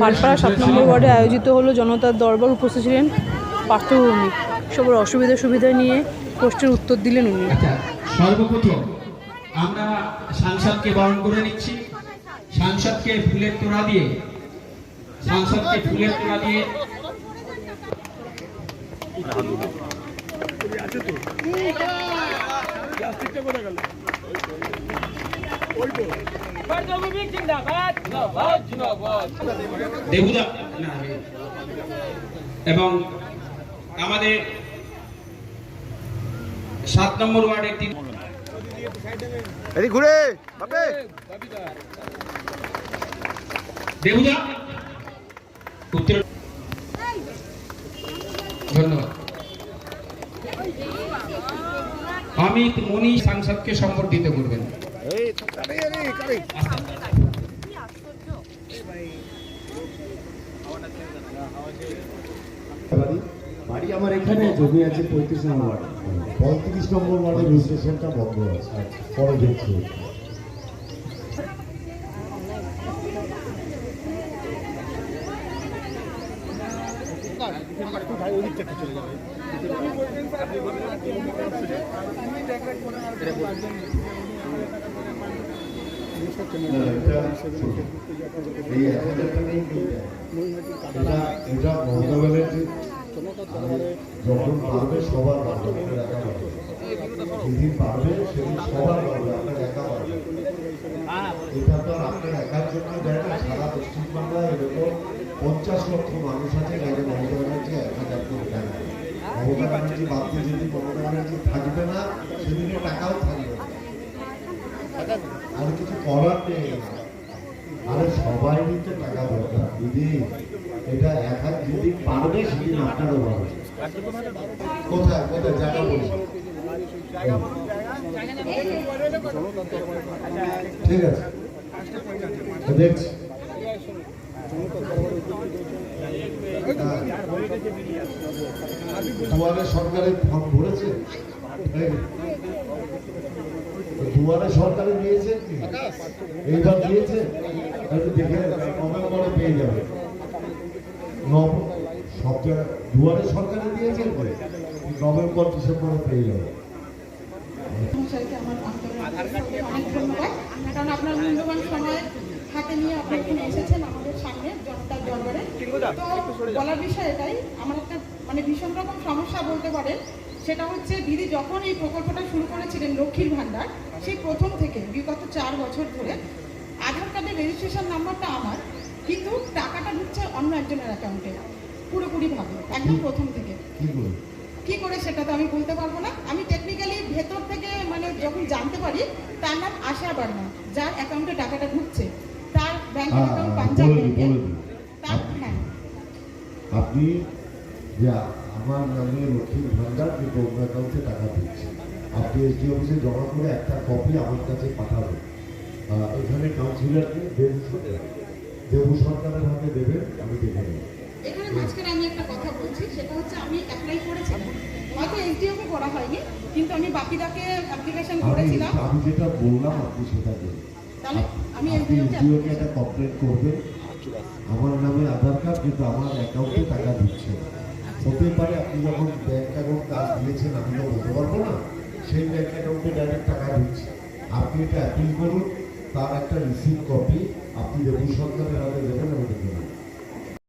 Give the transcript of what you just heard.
ভাটপাড়া সাত নম্বর ওয়ার্ডে আয়োজিত হলো জনতার দরবার, উপস্থিত ছিলেন পার্থভূমি সবার অসুবিধা সুবিধা নিয়ে প্রশ্নের উত্তর দিলেন উনি। আচ্ছা সর্বপ্রথম আমরা সাংসদকে বরণ করে নিচ্ছি। সাংসদকে ফুলের তোড়া দিয়ে, সাংসদকে ফুলের তোড়া দিয়ে। দেবুদা। না, এবং আমাদের সাত নম্বর ওয়ার্ডের তিন ঘুরে দেবুদা উত্তর। ধন্যবাদ। অমিত মনি সাংসদকে সম্বর্ধিত করবেন। এই কারে আরে কারে? বাড়ি? বাড়ি আমার এখানে জমি আছে পঁয়ত্রিশ নম্বর ওয়ার্ড। পঁয়ত্রিশ নম্বর ওয়ার্ডের রেজিস্ট্রেশনটা বন্ধ আছে। পরে দেখছি। না, যখন পারবে সবার পারবে যেদিন পারবে সেদিন সবার এটা তো আপনার একার জন্য দেয় না সারা পশ্চিমবাংলায় এরকম পঞ্চাশ লক্ষ মানুষ আছে যাদের মমতা ব্যানার্জি এক হাজার করে দেয়। মমতা ব্যানার্জি বাদতে যেদিন মমতা ব্যানার্জি থাকবে না সেদিনে না আর কিছু করার নেই। আরে সবাই নিতে টাকা দরকার দিদি এটা এক হাত যেদিন পারবে সেদিন আপনারও পারবে কোথায়? কোথায়? জায়গা বলছি ঠিক আছে। দেখছি। হ্যাঁ। দুয়ারে সরকারের ফর্ম ভরেছে? এই, দুয়ারে সরকারে দিয়েছে এইবার দিয়েছে একটু দেখে নভেম্বরে পেয়ে যাবে। দুয়ারে সরকারে দিয়েছে কি? নভেম্বর ডিসেম্বরে পেয়ে যাবে। মশাইকে আমার আন্তরিক অনেক ধন্যবাদ। কারণ আপনার মূল্যবান সময় হাতে নিয়ে আপনি এখানে এসেছেন আমাদের সামনে জনতার দরবারে। তো বলার বিষয় এটাই আমার একটা মানে ভীষণ রকম সমস্যা বলতে পারেন সেটা হচ্ছে দিদি যখন এই প্রকল্পটা শুরু করেছিলেন লক্ষ্মীর ভাণ্ডার সেই প্রথম থেকে বিগত চার বছর ধরে আধার কার্ডের রেজিস্ট্রেশন নাম্বারটা আমার কিন্তু টাকাটা ঢুকছে অন্য একজনের অ্যাকাউন্টে পুরোপুরিভাবে একদম প্রথম থেকে। কি করে? সেটা তো আমি বলতে পারব না। আমি টেকনিক্যালি ভেতর থেকে মানে যখন জানতে পারি তার নাম আশা বার্মা যার অ্যাকাউন্টে টাকাটা ঢুকছে। তার ব্যাংক অ্যাকাউন্ট পাঞ্জাব ব্যাংকে তার হ্যাঁ। আপনি যে আমার নামে লক্ষ্মীর ভান্ডার কিন্তু অন্য অ্যাকাউন্টে টাকা দিচ্ছে আপনি এসডি অফিসে জমা করে একটা কপি আমার কাছে পাঠাবেন এখানে কাউন্সিলরকে দেবু। দেবু সরকারের হাতে দেবেন আমি দেখে নেব। এখানে মাঝখানে আমি একটা কথা বলছি সেটা হচ্ছে আমি অ্যাপ্লাই করেছিলাম। হয়তো এসডিওকে করা হয়নি কিন্তু আমি বাপিদাকে অ্যাপ্লিকেশন করেছিলাম। আমি যেটা বললাম আপনি সেটা করুন তাহলে আমি এসডিওকে এসডিওকে একটা কমপ্লেন করবেন। আমার নামে আধার কার্ড কিন্তু আমার অ্যাকাউন্টে টাকা দিচ্ছে না। হতে পারে আপনি যখন ব্যাংক অ্যাকাউন্ট কাজ দিয়েছেন আমি তো বলতে পারব না। সেই ব্যাংক অ্যাকাউন্টে ডাইরেক্ট টাকা দিচ্ছে আপনি এটা অ্যাপিল করুন, তার একটা রিসিভ কপি আপনি রেবু সরকারের হাতে দেবেন আমাদের দেখে